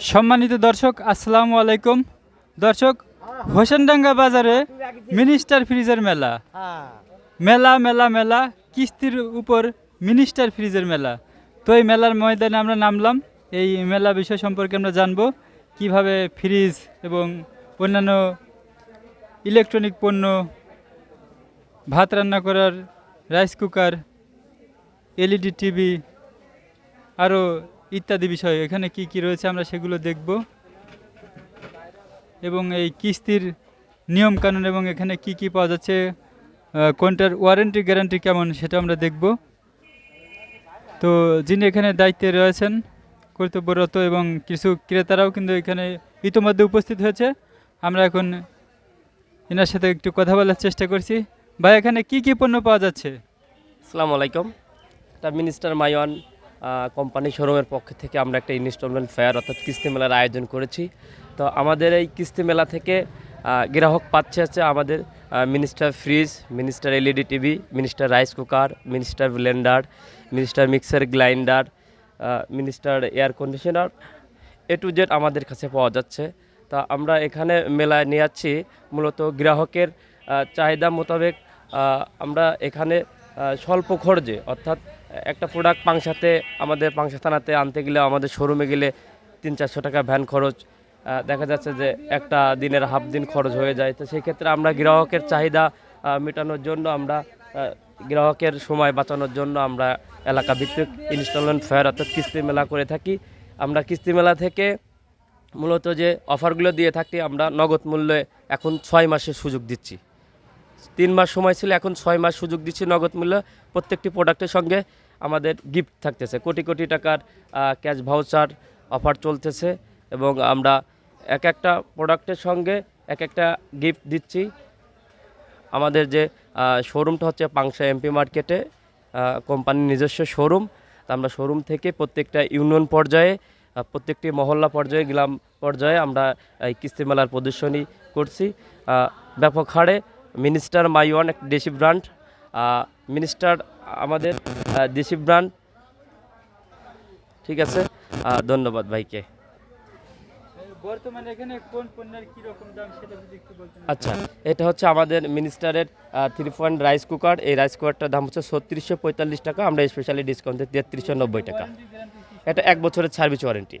সম্মানিত দর্শক, আসসালামু আলাইকুম। দর্শক, হোসেনডাঙ্গা বাজারে মিনিস্টার ফ্রিজের মেলা। মেলা মেলা মেলা, কিস্তির উপর মিনিস্টার ফ্রিজের মেলা। তো এই মেলার ময়দানে আমরা নামলাম। এই মেলা বিষয় সম্পর্কে আমরা জানব কীভাবে ফ্রিজ এবং অন্যান্য ইলেকট্রনিক পণ্য, ভাত রান্না করার, রাইস কুকার, এলইডি টিভি, আরও ইত্যাদি বিষয়। এখানে কি কি রয়েছে আমরা সেগুলো দেখব। এবং এই কিস্তির নিয়ম কানুন এবং এখানে কি কি পাওয়া যাচ্ছে কোনটার ওয়ারেন্টি, গ্যারান্টি কেমন সেটা আমরা দেখব। তো যিনি এখানে দায়িত্বে রয়েছেন, কর্তব্যরত এবং কিছু ক্রেতারাও কিন্তু এখানে ইতোমধ্যে উপস্থিত হয়েছে। আমরা এখন এনার সাথে একটু কথা বলার চেষ্টা করছি। ভাই, এখানে কি কি পণ্য পাওয়া যাচ্ছে? আসসালামু আলাইকুম। মিনিস্টার মাইওয়ান কোম্পানি শোরুমের পক্ষ থেকে আমরা একটা ইনস্টলমেন্ট ফেয়ার অর্থাৎ কিস্তি মেলার আয়োজন করেছি। তো আমাদের এই কিস্তি মেলা থেকে গ্রাহক পাচ্ছে হচ্ছে আমাদের Minister fridge, Minister LED TV, Minister rice cooker, Minister blender, Minister mixer grinder Minister air conditioner, A to Z আমাদের কাছে পাওয়া যাচ্ছে। তা আমরা এখানে মেলায় নিয়ে যাচ্ছি, মূলত গ্রাহকের চাহিদা মোতাবেক আমরা এখানে স্বল্প খরচে অর্থাৎ একটা প্রোডাক্ট পাংশাতে, আমাদের পাংশা থানাতে আনতে গেলে, আমাদের শোরুমে গেলে তিন চারশো টাকা ভ্যান খরচ। দেখা যাচ্ছে যে একটা দিনের হাফ দিন খরচ হয়ে যায়। তো সেই ক্ষেত্রে আমরা গ্রাহকের চাহিদা মেটানোর জন্য আমরা গ্রাহকের সময় বাঁচানোর জন্য আমরা এলাকা ভিত্তিক ইনস্টলমেন্ট ফেয়ার অর্থাৎ কিস্তি মেলা করে থাকি। আমরা কিস্তি মেলা থেকে মূলত যে অফারগুলো দিয়ে থাকি, আমরা নগদ মূল্যে এখন ছয় মাসের সুযোগ দিচ্ছি। তিন মাস সময় ছিল, এখন ছয় মাস সুযোগ দিচ্ছি নগদ মূল্য। প্রত্যেকটি প্রোডাক্টের সঙ্গে আমাদের গিফট থাকতেছে। কোটি কোটি টাকার ক্যাশ ভাউচার অফার চলতেছে এবং আমরা এক একটা প্রোডাক্টের সঙ্গে এক একটা গিফট দিচ্ছি। আমাদের যে শোরুমটা হচ্ছে পাংশা এমপি মার্কেটে কোম্পানির নিজস্ব শোরুম আমরা শোরুম থেকে প্রত্যেকটা ইউনিয়ন পর্যায়ে প্রত্যেকটি মহল্লা পর্যায়ে, গ্রাম পর্যায়ে আমরা এই কিস্তি মেলার প্রদর্শনী করছি। ব্যাপক হারে মিনিস্টার মাইওয়ান এক দেশি ব্র্যান্ড মিনিস্টার আমাদের দেশি ব্র্যান্ড। ঠিক আছে? ধন্যবাদ ভাইকে। বর্তমানে এখানে কোন পণ্যের কি রকম দাম সেটা যদি একটু বলতেন। আচ্ছা এটা হচ্ছে আমাদের মিনিস্টারের থ্রি পয়েন্ট রাইস কুকার এই রাইস কুকারটার দাম হচ্ছে ছত্রিশশো পঁয়তাল্লিশ টাকা। আমরা স্পেশালি ডিসকাউন্টে তেত্রিশশো নব্বই টাকা। এটা এক বছরের সার্ভিস ওয়ারেন্টি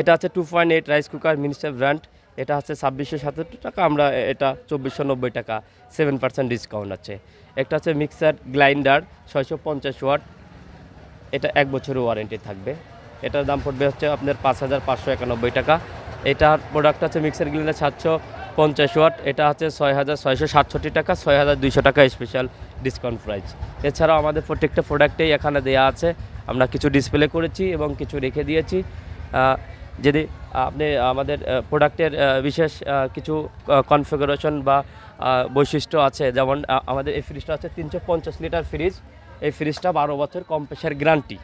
এটা হচ্ছে two point eight rice cooker Minister brand. এটা হচ্ছে ছাব্বিশশো সাতাত্তর টাকা, আমরা এটা চব্বিশশো নব্বই টাকা সেভেন পার্সেন্ট ডিসকাউন্ট আছে। একটা হচ্ছে মিক্সার গ্রাইন্ডার ছয়শো পঞ্চাশ ওয়াট, এটা এক বছরের ওয়ারেন্টি থাকবে। এটার দাম পড়বে হচ্ছে আপনার পাঁচ হাজার পাঁচশো একানব্বই টাকা। এটার প্রোডাক্ট হচ্ছে মিক্সার গ্রাইন্ডার সাতশো পঞ্চাশ ওয়াট, এটা হচ্ছে ছয় হাজার ছয়শো সাতষট্টি টাকা, ছয় হাজার দুইশো টাকা স্পেশাল ডিসকাউন্ট প্রাইস এছাড়াও আমাদের প্রত্যেকটা প্রোডাক্টেই এখানে দেওয়া আছে। আমরা কিছু ডিসপ্লে করেছি এবং কিছু রেখে দিয়েছি। যদি আপনি আমাদের প্রোডাক্টের বিশেষ কিছু কনফিগারেশন বা বৈশিষ্ট্য আছে, যেমন আমাদের এই ফ্রিজটা আছে তিনশো পঞ্চাশ লিটার ফ্রিজ এই ফ্রিজটা বারো বছর কম প্রেশার গ্যারান্টি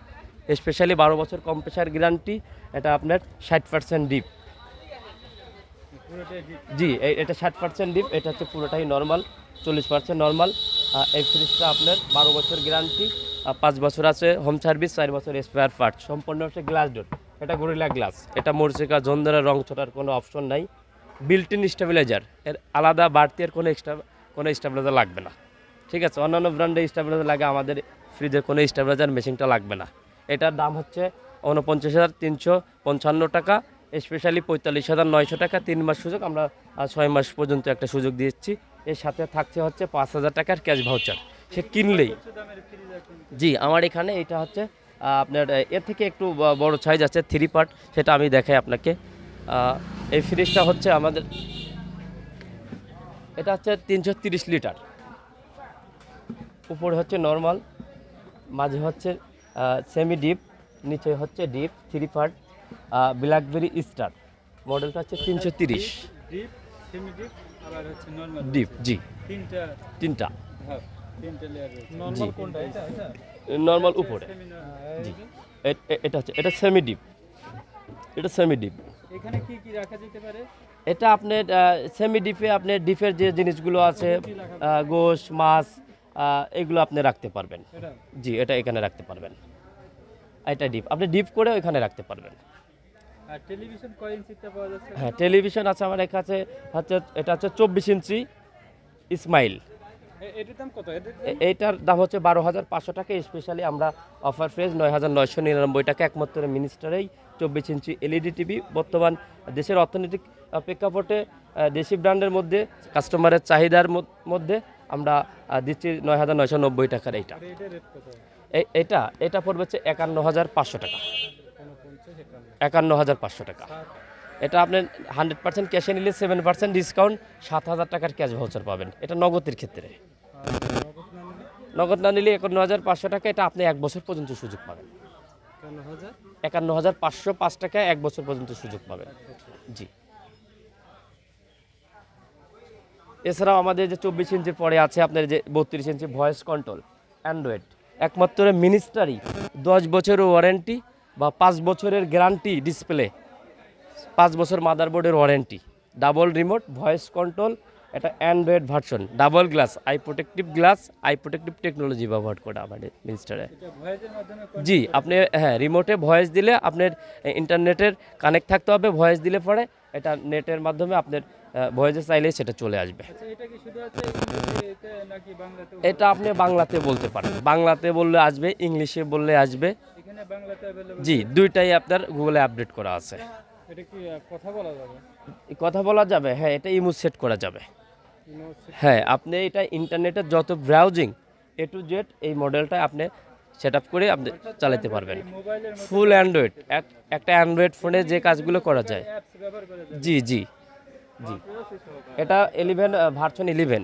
স্পেশালি বারো বছর কম প্রেশার গ্যারান্টি এটা আপনার ষাট পার্সেন্ট ডিপ জি এটা ষাট পার্সেন্ট ডিপ এটা হচ্ছে পুরোটাই নর্মাল চল্লিশ পার্সেন্ট নর্মাল এই ফ্রিজটা আপনার বারো বছর গ্যারান্টি পাঁচ বছর আছে হোম সার্ভিস চার বছর স্পেয়ার পার্ট সম্পূর্ণ হচ্ছে গ্লাস ডোর এটা গরিলা গ্লাস। এটা মরিচিকা জন্দরের রং ছোটার কোনো অপশন নাই। বিল্ট ইন স্টেবিলাইজার এর আলাদা বাড়তি আর কোনো এক্সট্রা কোনো স্টেবিলাইজার লাগবে না। ঠিক আছে, অন্যান্য ব্র্যান্ডে স্টেবিলাইজার লাগে, আমাদের ফ্রিজের কোনো স্টেবিলাইজার মেশিনটা লাগবে না। এটার দাম হচ্ছে উনপঞ্চাশ হাজার তিনশো পঞ্চান্ন টাকা স্পেশালি পঁয়তাল্লিশ হাজার নয়শো টাকা। তিন মাস সুযোগ, আমরা ছয় মাস পর্যন্ত একটা সুযোগ দিচ্ছি এর সাথে থাকছে হচ্ছে পাঁচ হাজার টাকার ক্যাশ ভাউচার সে কিনলেই। জি, আমার এখানে এটা হচ্ছে আপনার এর থেকে একটু বড় সাইজ আছে থ্রি পার্ট সেটা আমি দেখাই আপনাকে। এই ফ্রিজটা হচ্ছে আমাদের এটা হচ্ছে তিনশো তিরিশ লিটার। উপরে হচ্ছে নর্মাল মাঝে হচ্ছে সেমি ডিপ নিচে হচ্ছে deep three part BlackBerry star মডেলটা হচ্ছে তিনশো তিরিশ। ডিপ সেমি ডিপ আবার হচ্ছে নরমাল ডিপ জি। তিনটা। তিনটা। নরমাল উপরে। জি। এটা হচ্ছে এটা সেমি ডিপ এটা সেমি ডিপ এখানে কি কি রাখা যেতে পারে? এটা আপনার সেমি ডিপে আপনার ডিপের যে জিনিসগুলো আছে গোশ মাছ এগুলো আপনি রাখতে পারবেন। জি এটা এখানে রাখতে পারবেন। এটা ডিপ আপনি ডিপ করে ওইখানে রাখতে পারবেন। হ্যাঁ টেলিভিশন আছে আমার কাছে হচ্ছে এটা হচ্ছে চব্বিশ ইঞ্চি ইসমাইল এ- এটার দাম কত? এটার এইটার দাম হচ্ছে বারো হাজার পাঁচশো টাকা। স্পেশালি আমরা অফার প্রাইস নয় হাজার নয়শো নিরানব্বই টাকা। একমাত্র মিনিস্টারেই চব্বিশ ইঞ্চি এলইডি টিভি বর্তমান দেশের অর্থনৈতিক প্রেক্ষাপটে দেশি ব্র্যান্ডের মধ্যে কাস্টমারের চাহিদার মধ্যে আমরা দিচ্ছি নয় হাজার নয়শো নব্বই টাকার এইটা। এটা এটা পড়বে হচ্ছে একান্ন হাজার পাঁচশো টাকা। একান্ন হাজার পাঁচশো টাকা। এটা আপনি হান্ড্রেড পার্সেন্ট ক্যাশে নিলে সেভেন পার্সেন্ট ডিসকাউন্ট সাত হাজার টাকার ক্যাশ ভাউচার পাবেন। এটা নগদের ক্ষেত্রে। নগদ না নিলে একান্ন হাজার পাঁচশো টাকা এটা আপনি এক বছর পর্যন্ত সুযোগ পাবেন। একান্ন হাজার একান্ন হাজার পাঁচশো পাঁচ টাকা এক বছর পর্যন্ত সুযোগ পাবেন। জি। এছাড়াও আমাদের যে চব্বিশ ইঞ্চির পরে আছে আপনার যে বত্রিশ ইঞ্চি ভয়েস কন্ট্রোল অ্যান্ড্রয়েড একমাত্র মিনিস্টারি দশ বছরের ওয়ারেন্টি বা পাঁচ বছরের গ্যারান্টি ডিসপ্লে পাঁচ বছর মাদারবোর্ডের warranty. Double remote, voice control, এটা Android version, double glass, eye protective glass, eye protective technology ব্যবহার করে আমাদের মিনিস্টারে জি, আপনি হ্যাঁ রিমোটে ভয়েস দিলে আপনার ইন্টারনেটের কানেক্ট থাকতে হবে, ভয়েস দিলে পরে এটা নেটের মাধ্যমে আপনার ভয়েসে চাইলে সেটা চলে আসবে। এটা আপনি বাংলাতে বলতে পারেন। বাংলাতে বললে আসবে, ইংলিশে বললে আসবে। জি, দুইটাই আপনার গুগলে আপডেট করা আছে। এটা কি কথা বলা যাবে? কথা বলা যাবে হ্যাঁ এটা ইমো সেট করা যাবে। হ্যাঁ আপনি এটা ইন্টারনেটের যত ব্রাউজিং এ টু জেড এই মডেলটা আপনি সেট আপ করে আপনি চালাতে পারবেন। ফুল অ্যান্ড্রয়েড একটা অ্যান্ড্রয়েড ফোনে যে কাজগুলো করা যায়। জি জি জি। এটা ইলেভেন ভার্সন ইলেভেন